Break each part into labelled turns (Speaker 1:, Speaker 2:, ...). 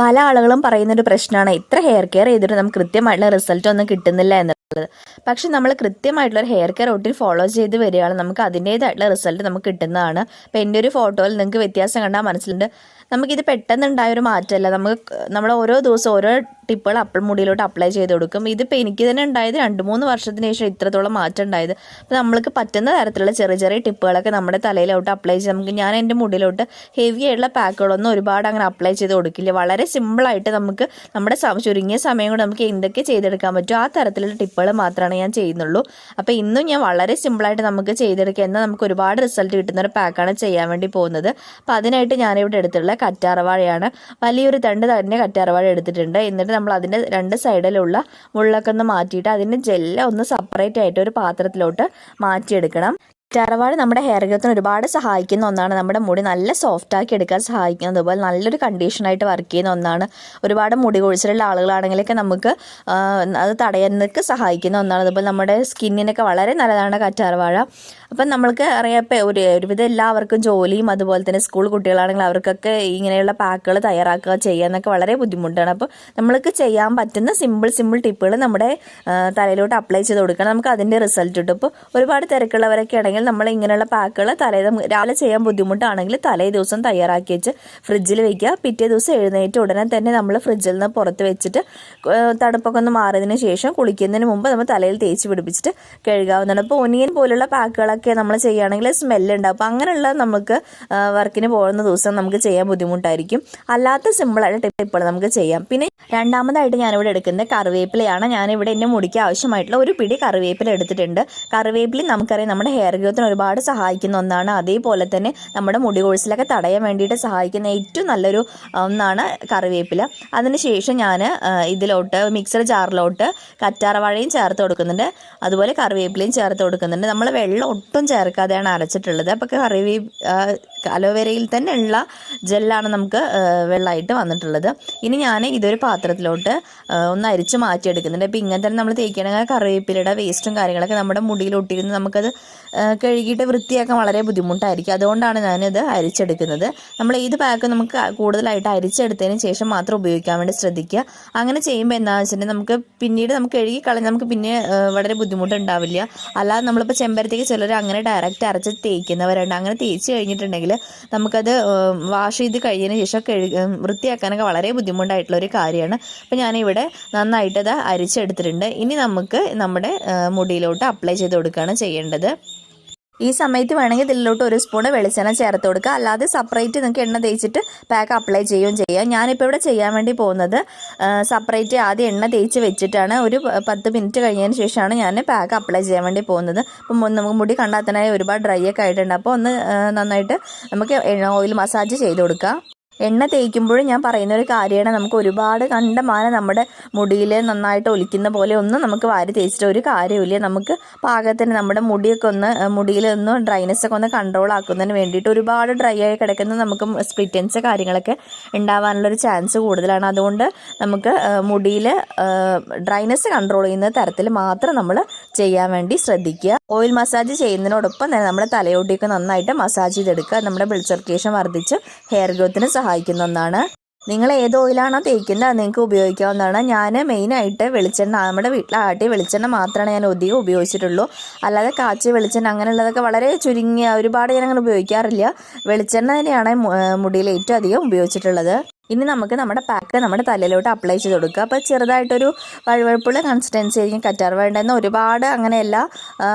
Speaker 1: പല ആളുകളും പറയുന്നൊരു പ്രശ്നമാണ്. ഇത്ര ഹെയർ കെയർ ചെയ്തിട്ട് നമുക്ക് കൃത്യമായിട്ടുള്ള റിസൾട്ട് ഒന്നും കിട്ടുന്നില്ല എന്നുള്ളത് പക്ഷെ നമ്മൾ കൃത്യമായിട്ടുള്ള ഒരു ഹെയർ കെയർ റൂട്ടീൻ ഫോളോ ചെയ്ത് വരികയാണെങ്കിൽ നമുക്ക് അതിന്റേതായിട്ടുള്ള റിസൾട്ട് നമുക്ക് കിട്ടുന്നതാണ്. അപ്പോൾ എന്റെ ഒരു ഫോട്ടോയിൽ നിങ്ങൾക്ക് വ്യത്യാസം കണ്ടാൽ മനസ്സിലുണ്ട്. നമുക്കിത് പെട്ടെന്നുണ്ടായ ഒരു മാറ്റമല്ല. നമുക്ക് നമ്മൾ ഓരോ ദിവസവും ഓരോ ടിപ്പുകൾ അപ്പോൾ മുടിയിലോട്ട് അപ്ലൈ ചെയ്ത് കൊടുക്കും. ഇതിപ്പോൾ എനിക്ക് തന്നെ ഉണ്ടായത് രണ്ട് മൂന്ന് വർഷത്തിന് ശേഷം ഇത്രത്തോളം മാറ്റം ഉണ്ടായത്. അപ്പോൾ നമ്മൾക്ക് പറ്റുന്ന തരത്തിലുള്ള ചെറിയ ചെറിയ ടിപ്പുകളൊക്കെ നമ്മുടെ തലയിലോട്ട് അപ്ലൈ ചെയ്ത് നമുക്ക് ഞാൻ എന്റെ മുടിയിലോട്ട് ഹെവി ആയിട്ടുള്ള പാക്കുകളൊന്നും ഒരുപാട് അങ്ങനെ അപ്ലൈ ചെയ്ത് കൊടുക്കില്ല. വളരെ സിമ്പിളായിട്ട് നമുക്ക് നമ്മുടെ ചുരുങ്ങിയ സമയം കൊണ്ട് നമുക്ക് എന്തൊക്കെ ചെയ്തെടുക്കാൻ പറ്റും ആ തരത്തിലുള്ള ടിപ്പുകൾ മാത്രമാണ് ഞാൻ ചെയ്യുന്നുള്ളൂ. അപ്പോൾ ഇന്നും ഞാൻ വളരെ സിമ്പിളായിട്ട് നമുക്ക് ചെയ്തെടുക്കുക എന്നാൽ നമുക്ക് ഒരുപാട് റിസൾട്ട് കിട്ടുന്ന ഒരു പാക്കാണ് ചെയ്യാൻ വേണ്ടി പോകുന്നത്. അപ്പോൾ അതിനായിട്ട് ഞാനിവിടെ എടുത്തിട്ടുള്ള കറ്റാറവാഴയാണ് വലിയൊരു തണ്ട് തന്നെ കറ്റാറവാഴ എടുത്തിട്ടുണ്ട്. എന്നിട്ട് നമ്മൾ അതിന്റെ രണ്ട് സൈഡിലുള്ള മുള്ളൊക്കെ ഒന്ന് മാറ്റിയിട്ട് അതിന്റെ ജെല്ല ഒന്ന് സെപ്പറേറ്റ് ആയിട്ട് ഒരു പാത്രത്തിലോട്ട് മാറ്റിയെടുക്കണം. കറ്റാർവാഴ നമ്മുടെ ഹെയർ ഗ്രോത്തിന് ഒരുപാട് സഹായിക്കുന്ന ഒന്നാണ്. നമ്മുടെ മുടി നല്ല സോഫ്റ്റ് ആക്കി എടുക്കാൻ സഹായിക്കുന്നത് അതുപോലെ നല്ലൊരു കണ്ടീഷനായിട്ട് വർക്ക് ചെയ്യുന്ന ഒന്നാണ്. ഒരുപാട് മുടി കൊഴിച്ചിലുള്ള ആളുകളാണെങ്കിലൊക്കെ നമുക്ക് അത് തടയുന്നതൊക്കെ സഹായിക്കുന്ന ഒന്നാണ്. അതുപോലെ നമ്മുടെ സ്കിന്നിനൊക്കെ വളരെ നല്ലതാണ് കറ്റാർവാഴ അപ്പം നമ്മൾക്ക് അറിയാം ഒരു ഒരുവിധം എല്ലാവർക്കും ജോലിയും അതുപോലെ തന്നെ സ്കൂൾ കുട്ടികളാണെങ്കിൽ അവർക്കൊക്കെ ഇങ്ങനെയുള്ള പാക്കുകൾ തയ്യാറാക്കുക ചെയ്യാന്നൊക്കെ വളരെ ബുദ്ധിമുട്ടാണ്. അപ്പോൾ നമ്മൾക്ക് ചെയ്യാൻ പറ്റുന്ന സിമ്പിൾ സിമ്പിൾ ടിപ്പുകൾ നമ്മുടെ തലയിലോട്ട് അപ്ലൈ ചെയ്ത് കൊടുക്കണം. നമുക്ക് അതിന്റെ റിസൾട്ട് കിട്ടും. ഇപ്പോൾ ഒരുപാട് തിരക്കുള്ളവരൊക്കെ ആണെങ്കിൽ നമ്മൾ ഇങ്ങനെയുള്ള പാക്കുകൾ തലേ രാവിലെ ചെയ്യാൻ ബുദ്ധിമുട്ടാണെങ്കിൽ തലേ ദിവസം തയ്യാറാക്കി വെച്ച് ഫ്രിഡ്ജിൽ വെക്കുക. പിറ്റേ ദിവസം എഴുന്നേറ്റ് ഉടനെ തന്നെ നമ്മൾ ഫ്രിഡ്ജിൽ നിന്ന് പുറത്ത് വെച്ചിട്ട് തണുപ്പൊക്കെ ഒന്ന് മാറിയതിന് ശേഷം കുളിക്കുന്നതിന് മുമ്പ് നമ്മൾ തലയിൽ തേച്ച് പിടിപ്പിച്ചിട്ട് കഴുകാവുന്നതാണ്. അപ്പോൾ ഒനിയൻ പോലുള്ള പാക്കുകളൊക്കെ നമ്മൾ ചെയ്യുകയാണെങ്കിൽ സ്മെല്ലുണ്ടാവും അപ്പോൾ അങ്ങനെയുള്ള നമുക്ക് വർക്കിന് പോകുന്ന ദിവസം നമുക്ക് ചെയ്യാൻ ബുദ്ധിമുട്ടായിരിക്കും. അല്ലാത്ത സിമ്പിളായിട്ട് ടിപ്പുകൾ നമുക്ക് ചെയ്യാം. പിന്നെ രണ്ടാമതായിട്ട് ഞാനിവിടെ എടുക്കുന്നത് കറിവേപ്പിലയാണ്. ഞാനിവിടെ എന്റെ മുടിക്ക് ആവശ്യമായിട്ടുള്ള ഒരു പിടി കറിവേപ്പില എടുത്തിട്ടുണ്ട്. കറിവേപ്പില നമുക്കറിയാം നമ്മുടെ ഹെയർ ഗ്രോത്തിന് ഒരുപാട് സഹായിക്കുന്ന ഒന്നാണ്. അതേപോലെ തന്നെ നമ്മുടെ മുടി കൊഴിച്ചിലൊക്കെ തടയാൻ വേണ്ടിയിട്ട് സഹായിക്കുന്ന ഏറ്റവും നല്ലൊരു ഒന്നാണ് കറിവേപ്പില. അതിനുശേഷം ഞാൻ ഇതിലോട്ട് മിക്സർ ജാറിലോട്ട് കറ്റാറവാഴയും ചേർത്ത് കൊടുക്കുന്നുണ്ട്. അതുപോലെ കറിവേപ്പിലയും ചേർത്ത് കൊടുക്കുന്നുണ്ട്. നമ്മൾ വെള്ളം ഒട്ടും ചേർക്കാതെയാണ് അരച്ചിട്ടുള്ളത്. അപ്പോൾ കറിവേ അലോവേരയിൽ തന്നെ ഉള്ള ജെല്ലാണ് നമുക്ക് വെള്ളമായിട്ട് വന്നിട്ടുള്ളത്. ഇനി ഞാൻ ഇതൊരു പാത്രത്തിലോട്ട് ഒന്ന് അരിച്ച് മാറ്റിയെടുക്കുന്നുണ്ട്. അപ്പോൾ ഇങ്ങനെ തന്നെ നമ്മൾ തേക്കണമെങ്കിൽ കറിവേപ്പിലയുടെ വേസ്റ്റും കാര്യങ്ങളൊക്കെ നമ്മുടെ മുടിയിൽ ഒട്ടിയിരുന്ന് നമുക്കത് കഴുകിയിട്ട് വൃത്തിയാക്കാൻ വളരെ ബുദ്ധിമുട്ടായിരിക്കും. അതുകൊണ്ടാണ് ഞാനിത് അരിച്ചെടുക്കുന്നത്. നമ്മൾ ഏത് പാക്ക് നമുക്ക് കൂടുതലായിട്ട് അരിച്ചെടുത്തതിന് ശേഷം മാത്രം ഉപയോഗിക്കാൻ വേണ്ടി ശ്രദ്ധിക്കുക. അങ്ങനെ ചെയ്യുമ്പോൾ എന്താണെന്ന് വെച്ചിട്ടുണ്ടെങ്കിൽ നമുക്ക് പിന്നീട് നമുക്ക് കഴുകി കളഞ്ഞ് നമുക്ക് പിന്നെ വളരെ ബുദ്ധിമുട്ടുണ്ടാവില്ല. അല്ലാതെ നമ്മളിപ്പോൾ ചെമ്പരത്തേക്ക് ചിലർ അങ്ങനെ ഡയറക്റ്റ് അരച്ച് തേക്കുന്നവരുണ്ട്. അങ്ങനെ തേച്ച് കഴിഞ്ഞിട്ടുണ്ടെങ്കിൽ നമുക്കത് വാഷ് ചെയ്ത് കഴിഞ്ഞതിന് ശേഷം കഴുകി വൃത്തിയാക്കാനൊക്കെ വളരെ ബുദ്ധിമുട്ടായിട്ടുള്ള ഒരു കാര്യമാണ്. അപ്പോൾ ഞാനിവിടെ നന്നായിട്ടത് അരിച്ചെടുത്തിട്ടുണ്ട്. ഇനി നമുക്ക് നമ്മുടെ മുടിയിലോട്ട് അപ്ലൈ ചെയ്ത് കൊടുക്കുകയാണ് ചെയ്യേണ്ടത്. ഈ സമയത്ത് വേണമെങ്കിൽ ഇതിലോട്ട് ഒരു സ്പൂൺ വെളിച്ചെണ്ണ ചേർത്ത് കൊടുക്കുക. അല്ലാതെ സെപ്പറേറ്റ് നിങ്ങൾക്ക് എണ്ണ തേച്ചിട്ട് പാക്ക് അപ്ലൈ ചെയ്യുകയും ചെയ്യാം. ഞാനിപ്പോൾ ഇവിടെ ചെയ്യാൻ വേണ്ടി പോകുന്നത് സെപ്പറേറ്റ് ആദ്യം എണ്ണ തേച്ച് വെച്ചിട്ടാണ്. ഒരു പത്ത് മിനിറ്റ് കഴിഞ്ഞതിന് ശേഷമാണ് ഞാൻ പാക്ക് അപ്ലൈ ചെയ്യാൻ വേണ്ടി പോകുന്നത്. അപ്പം നമുക്ക് മുടി കണ്ടാത്തനായി ഒരുപാട് ഡ്രൈ ഒക്കെ ആയിട്ടുണ്ട്. അപ്പോൾ ഒന്ന് നന്നായിട്ട് നമുക്ക് ഓയിൽ മസാജ് ചെയ്ത് കൊടുക്കാം. എണ്ണ തേക്കുമ്പോഴും ഞാൻ പറയുന്ന ഒരു കാര്യമാണ്. നമുക്ക് ഒരുപാട് കണ്ടമാനം നമ്മുടെ മുടിയിൽ നന്നായിട്ട് ഒലിക്കുന്ന പോലെ ഒന്നും നമുക്ക് വാരി തേച്ചിട്ട് ഒരു കാര്യമില്ല നമുക്ക് പാകത്തിന് നമ്മുടെ മുടിയൊക്കെ ഒന്ന് മുടിയിൽ ഒന്ന് ഡ്രൈനെസ് ഒക്കെ ഒന്ന് കൺട്രോൾ ആക്കുന്നതിന് വേണ്ടിയിട്ട് ഒരുപാട് ഡ്രൈ ആയി കിടക്കുന്ന നമുക്ക് സ്പ്ലിറ്റൻസ് കാര്യങ്ങളൊക്കെ ഉണ്ടാവാനുള്ളൊരു ചാൻസ് കൂടുതലാണ്. അതുകൊണ്ട് നമുക്ക് മുടിയിൽ ഡ്രൈനെസ് കൺട്രോൾ ചെയ്യുന്ന തരത്തിൽ മാത്രം നമ്മൾ ചെയ്യാൻ വേണ്ടി ശ്രദ്ധിക്കുക. ഓയിൽ മസാജ് ചെയ്യുന്നതിനോടൊപ്പം തന്നെ നമ്മുടെ തലയോട്ടിയൊക്കെ നന്നായിട്ട് മസാജ് ചെയ്തെടുക്കുക. നമ്മുടെ ബ്ലഡ് സർക്കുലേഷൻ വർദ്ധിച്ച് ഹെയർ ഗ്രോത്തിന് സഹായിക്കുന്ന ഒന്നാണ്. നിങ്ങൾ ഏത് ഓയിലാണോ തേക്കുന്നത് അത് നിങ്ങൾക്ക് ഉപയോഗിക്കാവുന്നതാണ്. ഞാൻ മെയിനായിട്ട് വെളിച്ചെണ്ണ നമ്മുടെ വീട്ടിൽ ആട്ടിയ വെളിച്ചെണ്ണ മാത്രമാണ് ഞാൻ അധികം ഉപയോഗിച്ചിട്ടുള്ളൂ. അല്ലാതെ കാച്ചിയ വെളിച്ചെണ്ണ അങ്ങനെയുള്ളതൊക്കെ വളരെ ചുരുങ്ങിയ ഒരുപാട് ഞാൻ അങ്ങനെ ഉപയോഗിക്കാറില്ല. വെളിച്ചെണ്ണ തന്നെയാണ് മുടിയിൽ ഏറ്റവും അധികം ഉപയോഗിച്ചിട്ടുള്ളത്. ഇനി നമുക്ക് നമ്മുടെ പാക്ക് നമ്മുടെ തലയിലോട്ട് അപ്ലൈ ചെയ്ത് കൊടുക്കുക. അപ്പോൾ ചെറുതായിട്ടൊരു വഴുവഴുപ്പുള്ള കൺസിസ്റ്റൻസി ആയിരിക്കും കറ്റാർ വേണ്ടെന്ന് ഒരുപാട് അങ്ങനെയല്ല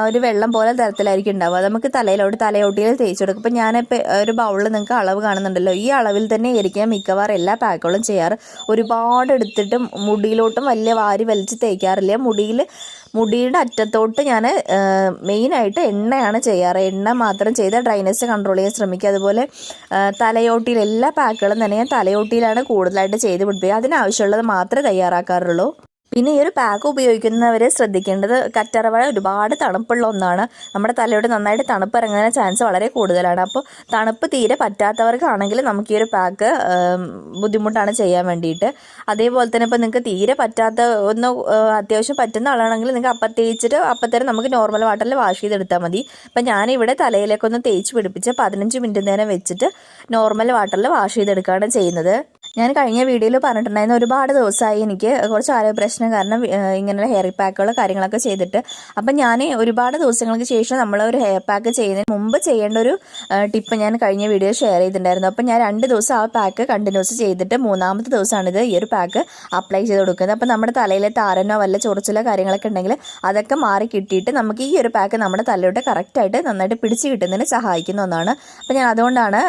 Speaker 1: ഒരു വെള്ളം പോലെ തരത്തിലായിരിക്കും ഉണ്ടാവുക. നമുക്ക് തലയിലോട്ട് തലയോട്ടിയിൽ തേച്ച് കൊടുക്കും. ഇപ്പോൾ ഞാനിപ്പോൾ ഒരു ബൗളിൽ നിങ്ങൾക്ക് അളവ് കാണുന്നുണ്ടല്ലോ. ഈ അളവിൽ തന്നെ ആയിരിക്കും മിക്കവാറും എല്ലാ പാക്കുകളും ചെയ്യാറ്. ഒരുപാട് എടുത്തിട്ട് മുടിയിലോട്ടും വലിയ വാരി വലിച്ച് തേക്കാറില്ല. മുടിയിൽ മുടിയുടെ അറ്റത്തോട്ട് ഞാൻ മെയിനായിട്ട് എണ്ണയാണ് ചെയ്യാറ്. എണ്ണ മാത്രം ചെയ്ത് ഡ്രൈനസ് കൺട്രോൾ ചെയ്യാൻ ശ്രമിക്കുക. അതുപോലെ തലയോട്ടിയിൽ എല്ലാ പാക്കുകളും തന്നെ ഞാൻ തലയോട്ടിയിലാണ് കൂടുതലായിട്ട് ചെയ്ത് പിടിപ്പിക്കുക. അതിനാവശ്യമുള്ളത് മാത്രമേ തയ്യാറാക്കാറുള്ളൂ. പിന്നെ ഈ ഒരു പാക്ക് ഉപയോഗിക്കുന്നവർ ശ്രദ്ധിക്കേണ്ടത് കറ്റാറവാഴ ഒരുപാട് തണുപ്പുള്ള ഒന്നാണ്. നമ്മുടെ തലയോട് നന്നായിട്ട് തണുപ്പ് ഇറങ്ങുന്ന ചാൻസ് വളരെ കൂടുതലാണ്. അപ്പോൾ തണുപ്പ് തീരെ പറ്റാത്തവർക്കാണെങ്കിൽ നമുക്ക് ഈ ഒരു പാക്ക് ബുദ്ധിമുട്ടാണ് ചെയ്യാൻ വേണ്ടിയിട്ട്. അതേപോലെ തന്നെ ഇപ്പോൾ നിങ്ങൾക്ക് തീരെ പറ്റാത്ത ഒന്ന് അത്യാവശ്യം പറ്റുന്ന ആളാണെങ്കിൽ നിങ്ങൾക്ക് അപ്പം തേച്ചിട്ട് അപ്പം നമുക്ക് നോർമൽ വാട്ടറിൽ വാഷ് ചെയ്തെടുത്താൽ മതി. അപ്പം ഞാനിവിടെ തലയിലേക്കൊന്ന് തേച്ച് പിടിപ്പിച്ച് പതിനഞ്ച് മിനിറ്റ് നേരം വെച്ചിട്ട് നോർമൽ വാട്ടറിൽ വാഷ് ചെയ്തെടുക്കുകയാണ് ചെയ്യുന്നത്. ഞാൻ കഴിഞ്ഞ വീഡിയോയിൽ പറഞ്ഞിട്ടുണ്ടായിരുന്നു ഒരുപാട് ദിവസമായി എനിക്ക് കുറച്ച് ആരോഗ്യ പ്രശ്നം കാരണം ഇങ്ങനെയുള്ള ഇങ്ങനെ ഹെയർ പാക്കുകൾ കാര്യങ്ങളൊക്കെ ചെയ്തിട്ട്. അപ്പം ഞാൻ ഒരുപാട് ദിവസങ്ങൾക്ക് ശേഷം നമ്മൾ ഒരു ഹെയർ പാക്ക് ചെയ്യുന്നതിന് മുമ്പ് ചെയ്യേണ്ട ഒരു ടിപ്പ് ഞാൻ കഴിഞ്ഞ വീഡിയോ ഷെയർ ചെയ്തിട്ടുണ്ടായിരുന്നു. അപ്പം ഞാൻ രണ്ട് ദിവസം ആ പാക്ക് കണ്ടിന്യൂസ് ചെയ്തിട്ട് മൂന്നാമത്തെ ദിവസമാണിത് ഈ ഒരു പാക്ക് അപ്ലൈ ചെയ്ത് കൊടുക്കുന്നത്. അപ്പം നമ്മുടെ തലയിലെ താരനോ വല്ല ചൊറിച്ചിലോ കാര്യങ്ങളൊക്കെ ഉണ്ടെങ്കിൽ അതൊക്കെ മാറി കിട്ടിയിട്ട് നമുക്ക് ഈ ഒരു പാക്ക് നമ്മുടെ തലയോട്ട് കറക്റ്റായിട്ട് നന്നായിട്ട് പിടിച്ച് കിട്ടുന്നതിന് സഹായിക്കുന്ന ഒന്നാണ്. അപ്പം ഞാൻ അതുകൊണ്ടാണ്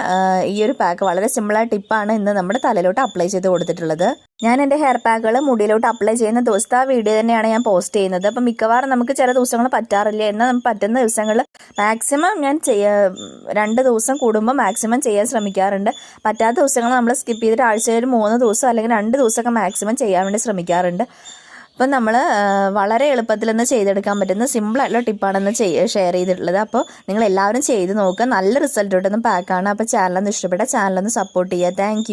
Speaker 1: ഈ ഒരു പാക്ക് വളരെ സിമ്പിളായ ടിപ്പാണ് ഇന്ന് നമ്മുടെ തലയിലോട്ട് അപ്ലൈ ചെയ്ത് കൊടുത്തിട്ടുള്ളത്. ഞാൻ എന്റെ ഹെയർ പാക്കുകൾ മുടിയിലോട്ട് അപ്ലൈ ചെയ്യുന്ന ദിവസത്തെ ആ വീഡിയോ തന്നെയാണ് ഞാൻ പോസ്റ്റ് ചെയ്യുന്നത്. അപ്പം മിക്കവാറും നമുക്ക് ചില ദിവസങ്ങൾ പറ്റാറില്ല എന്നാൽ പറ്റുന്ന ദിവസങ്ങൾ മാക്സിമം ഞാൻ രണ്ട് ദിവസം കൂടുമ്പോൾ മാക്സിമം ചെയ്യാൻ ശ്രമിക്കാറുണ്ട്. പറ്റാത്ത ദിവസങ്ങൾ നമ്മൾ സ്കിപ്പ് ചെയ്തിട്ട് ആഴ്ചയിൽ മൂന്ന് ദിവസം അല്ലെങ്കിൽ രണ്ട് ദിവസമൊക്കെ മാക്സിമം ചെയ്യാൻ വേണ്ടി ശ്രമിക്കാറുണ്ട്. അപ്പം നമ്മൾ വളരെ എളുപ്പത്തിൽ ഒന്ന് ചെയ്തെടുക്കാൻ പറ്റുന്ന സിമ്പിളായിട്ടുള്ള ടിപ്പാണെന്ന് ഷെയർ ചെയ്തിട്ടുള്ളത്. അപ്പോൾ നിങ്ങൾ എല്ലാവരും ചെയ്ത് നോക്കുക. നല്ല റിസൾട്ട് കിട്ടുന്ന പാക്കാണ് അപ്പോൾ ചാനലൊന്ന് ഇഷ്ടപ്പെട്ട ചാനലൊന്ന് സപ്പോർട്ട് ചെയ്യുക. താങ്ക്